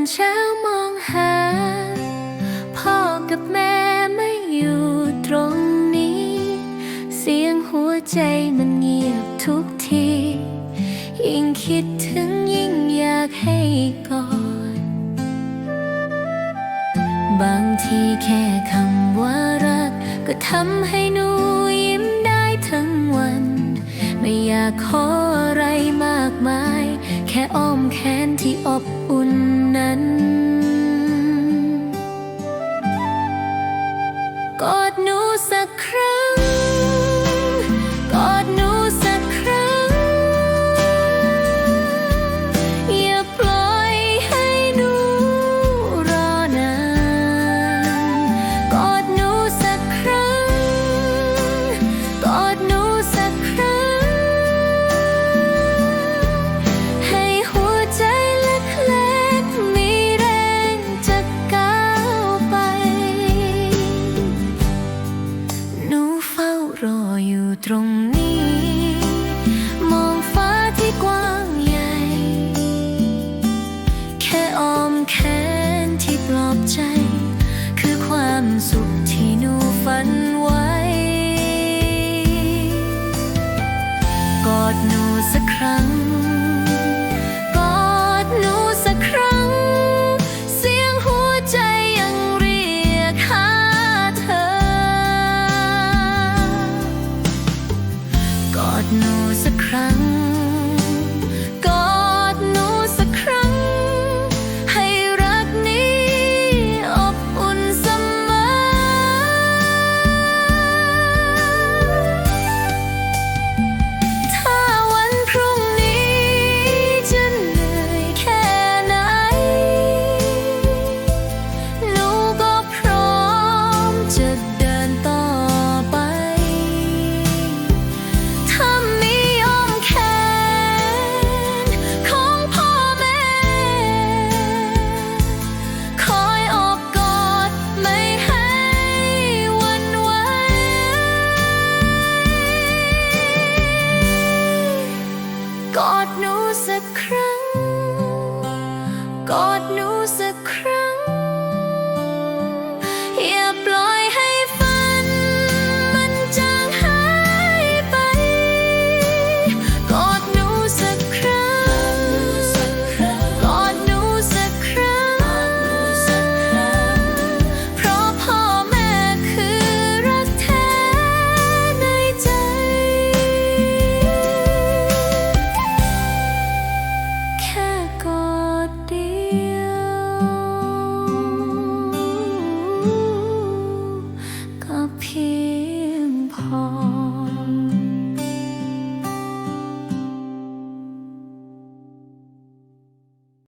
นเช้ามองหา พ่อกับแม่ไม่อยู่ตรงนี้ เสียงหัวใจมันเงียบทุกที ยิ่งคิดถึงยิ่งอยากให้กอด บางทีแค่คำว่ารัก ก็ทำให้หนูยิ้มได้ทั้งวัน ไม่อยากขออะไรมากมาย แค่อ้อมแขนที่อบอุ่นนั้น นี้ มองฟ้าที่กว้างใหญ่ แค่อ้อมแขนที่ปลอบใจ คือความสุขที่หนูฝันไว้ กอดหนูสักครั้ง กอ